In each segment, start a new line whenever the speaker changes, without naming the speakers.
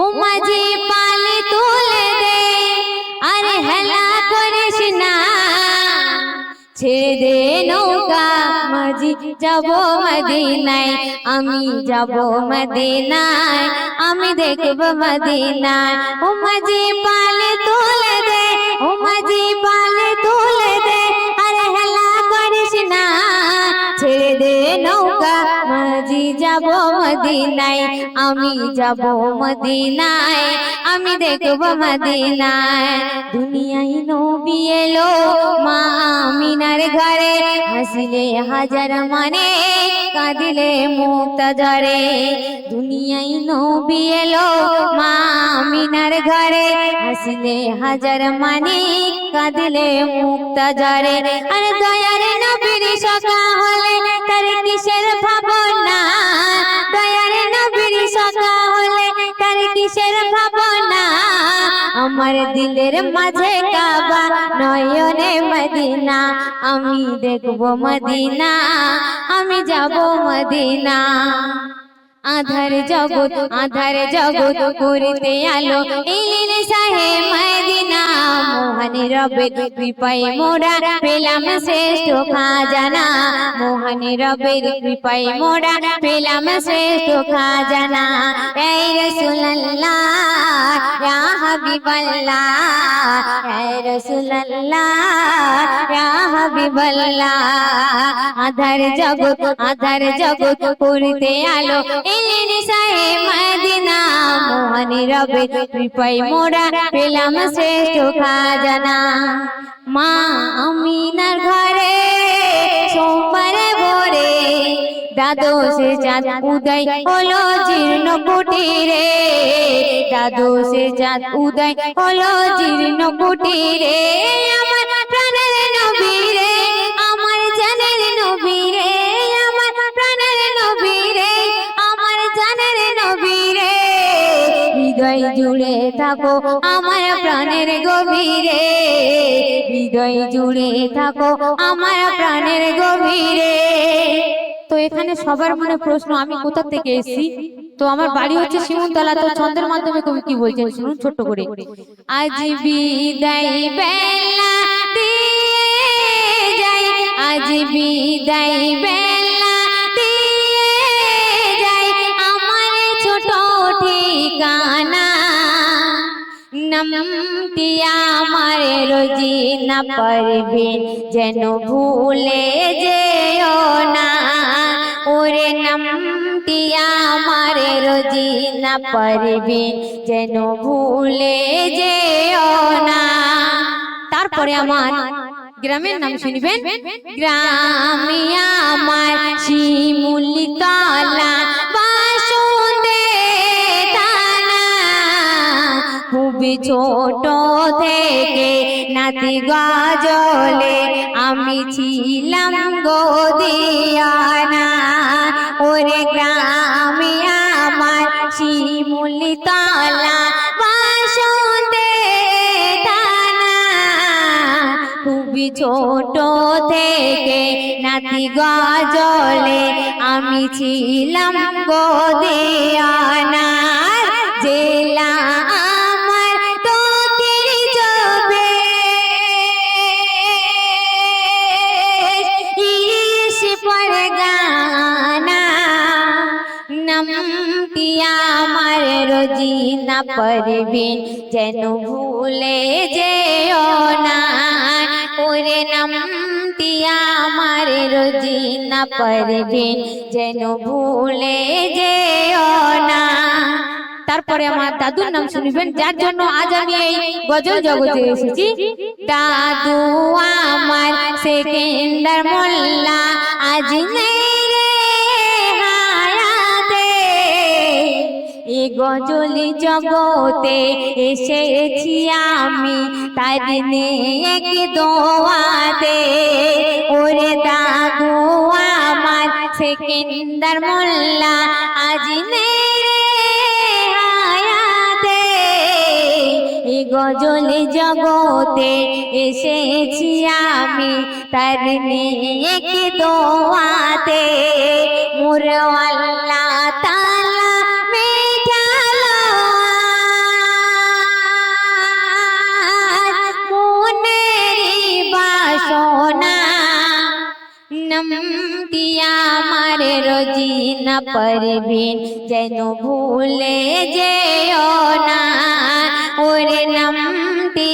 ও মাঝি তুলে দে, আরে হেলা করিস না। ছেড়ে নৌকা, মাঝি যাব মদিনায়, আমি যাব মদিনায়, আমি দেখব মদিনায়। ও মাঝি পালে তুলে দে, ও মাঝি তুলে দে, আরে হেলা করিস না। ছেড়ে নৌকা, মাঝি যাব মদিনায়, আমি যাব মদিনায়, আমি দেখব মদিনায়। দুনিয়ায় নবী এলো, মা আমিনার ঘরে, হাসিলে হাজার মানে কাঁদিলে মুক্তা ঝরে দুনিয়ায় নবী এলো, মা আমিনার ঘরে, হাসিলে হাজার মানে কাঁদিলে মুক্তা ঝরে আর দয়ারে নবীর সখা আমার দিলের মাঝে কাবা, নয়নে মদিনা। আমি দেখব মদিনা, আমি যাব মদিনা। আধার জগৎ আধার জগৎ করতে আলো ইলিন সাহে মদিনা। মোহন রবের কৃপায় মোরা পেলাম শ্রেষ্ঠ খাজানা। মোহন রবের কৃপায় মোরা পেলাম শ্রেষ্ঠ খাজানা। এই রসুল্লাহ ইয়া হাবিবাল্লাহ, এই রসুল্লাহ ইয়া হাবিবাল্লাহ। আধার জগৎ আধার জগৎ করতে আলো এলেন সাহে মদিনা। মোহন রবে কৃপায় মোরা পেলাম শ্রেষ্ঠ খাজানা। মা আমিনার ঘরে দাদু সে চাঁদ উদয় হলো জীর্ণ কুটিরে। দাদু সে চাঁদ উদয় হলো জীর্ণ কুটিরে। আমার প্রাণের নবীরে, আমার জানের নবীরে, আমার প্রাণের নবীরে, আমার জানের নবীরে। হৃদয় জুড়ে থাকো আমার প্রাণের গভীরে। হৃদয় জুড়ে থাকো আমার প্রাণের গভীরে। তো এখানে সবার মনে প্রশ্ন আমি কোথা থেকে এসেছি? তো আমার বাড়ি হচ্ছে শিমুলতলা তো ছন্দের মাধ্যমে কবি কি বলছেন? শুনুন ছোট্ট করে। আজ বিদায় বেলা দিয়ে যাই আজ বিদায় বেলা আমার রোজি না যেন ভুলে যেও না। ওরে আমার রোজি না যেন ভুলে যেও না। তারপরে আমার গ্রামের নাম শুনবেন? গ্রামে আমার শিমুলি তলা ছোট থেকে নাতি গজলে আমি ছিলাম গদিয়ানা ওরে গ্রামে আমার শিমুলি তলা বাসুদে থানা খুবই ছোট থেকে নাতি গজলে আমি ছিলাম গদিয়ানার জেলা যেন ভুলে যেও না। ওরে আমার রোজি না যেন ভুলে যেও না। তারপরে আমার দাদুর নাম শুনবেন, যার জন্য আজ আমি এই গজল জগতে এসেছি। দাদু আমার সেকেন্ডার মোল্লা, আজ নেই গজলি জগতে এসেছি আমি তাই এক দোয়াতে। ওরে দাদু আমার সেকেন্ডার মোল্লা, আজ গজলে জগতে এসেছি আমি তার নেক দোয়াতে। মোর আল্লাহ তালা রোজিনা পারবিন যেন ভুলে যেও না। ওরে নামটি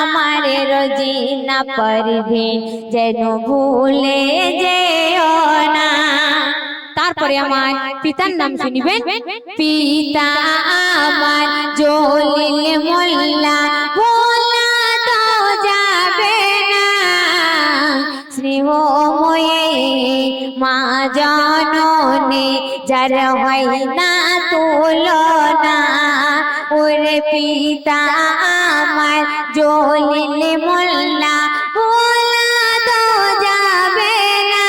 আমার রোজিনা পারবিন যেন ভুলে যেও না। তারপরে আমার পিতার নাম শুনিবেন? পিতা আমার জলিল মোল্লা। যার হয় না তুলনা ওরে পিতা আমার জলিল মোল্লা ভোলা তো যাবে না।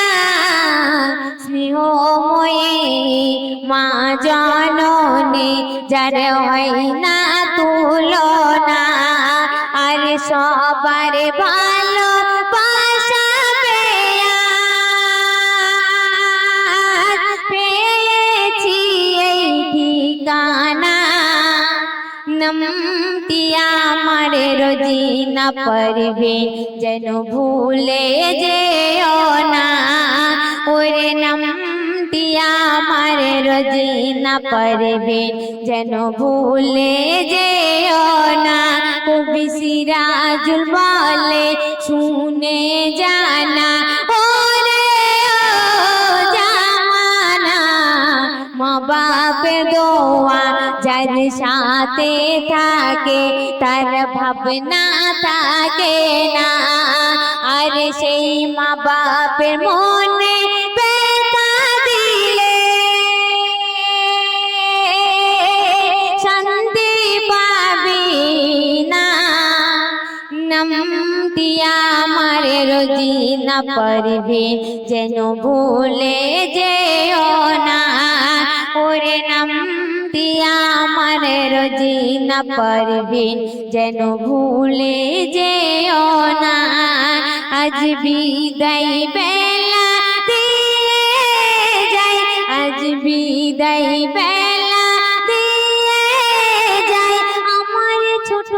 স্নেহময়ে মা জননে যার হয় না তুলনা আর সবার ভালো নমতি আমার রোজিনা পরবে। যেন ভুলে যেও না। ওরে নমতি আমার রোজিনা পরবে। যেন ভুলে যেও না। কবি সিরাজুল বলে, শুনে জানা সাথে থাকে, তার ভাবনা থাকে না। আর সেই মা বাপের মনে রোজিনা পরবে, যেন ভুলে যেও না। ওরে নমতি আমার রোজিনা পরবে যেন ভুলে যেও না। আজ বিদায় বেলা দিয়ে যাই, আজ বিদায় বেলা দিয়ে যাই, আমার ছোট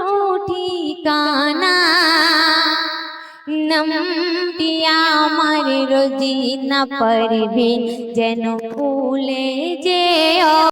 ঠিকানা। নমটি আমার রোজিনা পরবে যেন ভুলে যেও